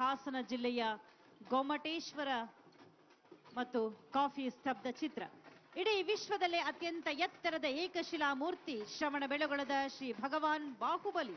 ಹಾಸನ ಜಿಲ್ಲೆಯ ಗೊಮ್ಮಟೇಶ್ವರ ಮತ್ತು ಕಾಫಿ ಸ್ತಬ್ಧ ಚಿತ್ರ. ಇಡೀ ವಿಶ್ವದಲ್ಲೇ ಅತ್ಯಂತ ಎತ್ತರದ ಏಕಶಿಲಾ ಮೂರ್ತಿ ಶ್ರವಣ ಬೆಳಗೊಳದ ಶ್ರೀ ಭಗವಾನ್ ಬಾಹುಬಲಿ.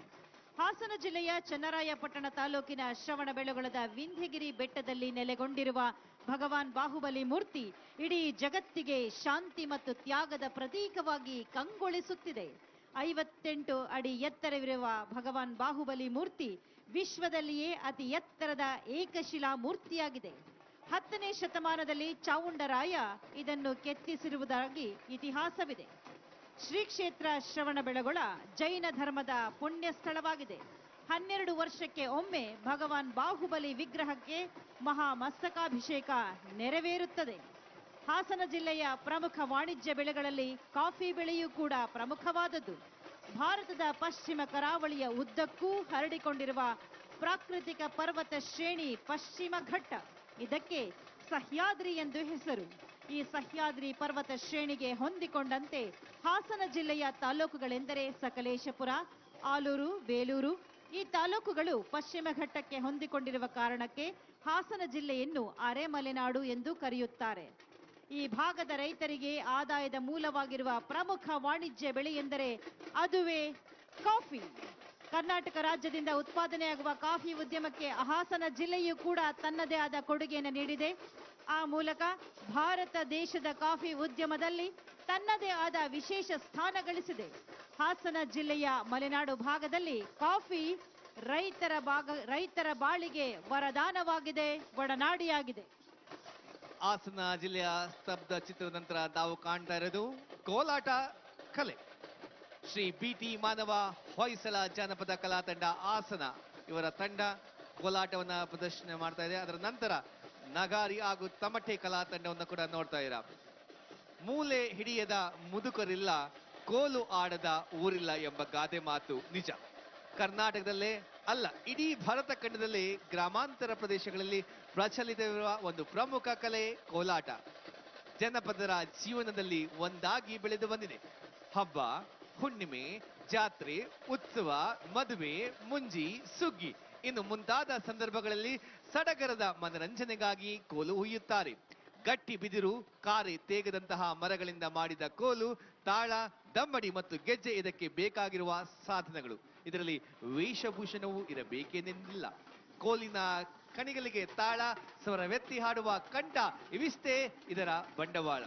ಹಾಸನ ಜಿಲ್ಲೆಯ ಚನ್ನರಾಯಪಟ್ಟಣ ತಾಲೂಕಿನ ಶ್ರವಣ ಬೆಳಗೊಳದ ವಿಂಧ್ಯಗಿರಿ ಬೆಟ್ಟದಲ್ಲಿ ನೆಲೆಗೊಂಡಿರುವ ಭಗವಾನ್ ಬಾಹುಬಲಿ ಮೂರ್ತಿ ಇಡೀ ಜಗತ್ತಿಗೆ ಶಾಂತಿ ಮತ್ತು ತ್ಯಾಗದ ಪ್ರತೀಕವಾಗಿ ಕಂಗೊಳಿಸುತ್ತಿದೆ. ಐವತ್ತೆಂಟು ಅಡಿ ಎತ್ತರವಿರುವ ಭಗವಾನ್ ಬಾಹುಬಲಿ ಮೂರ್ತಿ ವಿಶ್ವದಲ್ಲಿಯೇ ಅತಿ ಎತ್ತರದ ಏಕಶಿಲಾ ಮೂರ್ತಿಯಾಗಿದೆ. ಹತ್ತನೇ ಶತಮಾನದಲ್ಲಿ ಚಾವುಂಡರಾಯ ಇದನ್ನು ಕೆತ್ತಿಸಿರುವುದಾಗಿ ಇತಿಹಾಸವಿದೆ. ಶ್ರೀ ಕ್ಷೇತ್ರ ಶ್ರವಣ ಬೆಳಗೊಳ ಜೈನ ಧರ್ಮದ ಪುಣ್ಯ ಸ್ಥಳವಾಗಿದೆ ಹನ್ನೆರಡು ವರ್ಷಕ್ಕೆ ಒಮ್ಮೆ ಭಗವಾನ್ ಬಾಹುಬಲಿ ವಿಗ್ರಹಕ್ಕೆ ಮಹಾಮಸ್ತಕಾಭಿಷೇಕ ನೆರವೇರುತ್ತದೆ. ಹಾಸನ ಜಿಲ್ಲೆಯ ಪ್ರಮುಖ ವಾಣಿಜ್ಯ ಬೆಳೆಗಳಲ್ಲಿ ಕಾಫಿ ಬೆಳೆಯೂ ಕೂಡ ಪ್ರಮುಖವಾದದ್ದು. ಭಾರತದ ಪಶ್ಚಿಮ ಕರಾವಳಿಯ ಉದ್ದಕ್ಕೂ ಹರಡಿಕೊಂಡಿರುವ ಪ್ರಾಕೃತಿಕ ಪರ್ವತ ಶ್ರೇಣಿ ಪಶ್ಚಿಮ ಘಟ್ಟ. ಇದಕ್ಕೆ ಸಹ್ಯಾದ್ರಿ ಎಂದು ಹೆಸರು. ಈ ಸಹ್ಯಾದ್ರಿ ಪರ್ವತ ಶ್ರೇಣಿಗೆ ಹೊಂದಿಕೊಂಡಂತೆ ಹಾಸನ ಜಿಲ್ಲೆಯ ತಾಲೂಕುಗಳೆಂದರೆ ಸಕಲೇಶಪುರ, ಆಲೂರು, ಬೇಲೂರು. ಈ ತಾಲೂಕುಗಳು ಪಶ್ಚಿಮ ಘಟ್ಟಕ್ಕೆ ಹೊಂದಿಕೊಂಡಿರುವ ಕಾರಣಕ್ಕೆ ಹಾಸನ ಜಿಲ್ಲೆಯನ್ನು ಅರೆಮಲೆನಾಡು ಎಂದು ಕರೆಯುತ್ತಾರೆ. ಈ ಭಾಗದ ರೈತರಿಗೆ ಆದಾಯದ ಮೂಲವಾಗಿರುವ ಪ್ರಮುಖ ವಾಣಿಜ್ಯ ಬೆಳೆ ಎಂದರೆ ಅದುವೇ ಕಾಫಿ. ಕರ್ನಾಟಕ ರಾಜ್ಯದಿಂದ ಉತ್ಪಾದನೆಯಾಗುವ ಕಾಫಿ ಉದ್ಯಮಕ್ಕೆ ಹಾಸನ ಜಿಲ್ಲೆಯೂ ಕೂಡ ತನ್ನದೇ ಆದ ಕೊಡುಗೆಯನ್ನು ನೀಡಿದೆ. ಆ ಮೂಲಕ ಭಾರತ ದೇಶದ ಕಾಫಿ ಉದ್ಯಮದಲ್ಲಿ ತನ್ನದೇ ಆದ ವಿಶೇಷ ಸ್ಥಾನ ಗಳಿಸಿದೆ. ಹಾಸನ ಜಿಲ್ಲೆಯ ಮಲೆನಾಡು ಭಾಗದಲ್ಲಿ ಕಾಫಿ ರೈತರ ಭಾಗ, ರೈತರ ಬಾಳಿಗೆ ವರದಾನವಾಗಿದೆ, ಒಡನಾಡಿಯಾಗಿದೆ. ಹಾಸನ ಜಿಲ್ಲೆಯ ಸ್ತಬ್ಧ ಚಿತ್ರದ ನಂತರ ನಾವು ಕಾಣ್ತಾ ಇರೋದು ಕೋಲಾಟ ಕಲೆ. ಶ್ರೀ ಬಿ ಟಿ ಮಾನವ ಹೊಯ್ಸಲ ಜಾನಪದ ಕಲಾ ತಂಡ ಹಾಸನ ಇವರ ತಂಡ ಕೋಲಾಟವನ್ನ ಪ್ರದರ್ಶನ ಮಾಡ್ತಾ ಇದೆ. ಅದರ ನಂತರ ನಗಾರಿ ಹಾಗೂ ತಮಟೆ ಕಲಾ ತಂಡವನ್ನು ಕೂಡ ನೋಡ್ತಾ ಇರ. ಮೂಲೆ ಹಿಡಿಯದ ಮುದುಕರಿಲ್ಲ, ಕೋಲು ಆಡದ ಊರಿಲ್ಲ ಎಂಬ ಗಾದೆ ಮಾತು ನಿಜ. ಕರ್ನಾಟಕದಲ್ಲೇ ಅಲ್ಲ, ಇಡೀ ಭಾರತ ಖಂಡದಲ್ಲಿ ಗ್ರಾಮಾಂತರ ಪ್ರದೇಶಗಳಲ್ಲಿ ಪ್ರಚಲಿತವಿರುವ ಒಂದು ಪ್ರಮುಖ ಕಲೆ ಕೋಲಾಟ. ಜನಪದರ ಜೀವನದಲ್ಲಿ ಒಂದಾಗಿ ಬೆಳೆದು ಬಂದಿದೆ. ಹಬ್ಬ, ಹುಣ್ಣಿಮೆ, ಜಾತ್ರೆ, ಉತ್ಸವ, ಮದುವೆ, ಮುಂಜಿ, ಸುಗ್ಗಿ. ಇನ್ನು ಮುಂತಾದ ಸಂದರ್ಭಗಳಲ್ಲಿ ಸಡಗರದ ಮನರಂಜನೆಗಾಗಿ ಕೋಲು ಹುಯ್ಯುತ್ತಾರೆ. ಗಟ್ಟಿ ಬಿದಿರು, ಕಾರೆ ತೇಗದಂತಹ ಮರಗಳಿಂದ ಮಾಡಿದ ಕೋಲು, ತಾಳ, ದಮ್ಮಡಿ ಮತ್ತು ಗೆಜ್ಜೆ ಇದಕ್ಕೆ ಬೇಕಾಗಿರುವ ಸಾಧನಗಳು. ಇದರಲ್ಲಿ ವೇಷಭೂಷಣವೂ ಇರಬೇಕೆಂದಿಲ್ಲ ಕೋಲಿನ ಕಣಿಗಳಿಗೆ ತಾಳ ಸ್ವರವೆತ್ತಿ ಹಾಡುವ ಕಂಠ ಇವಿಷ್ಟೇ ಇದರ ಬಂಡವಾಳ.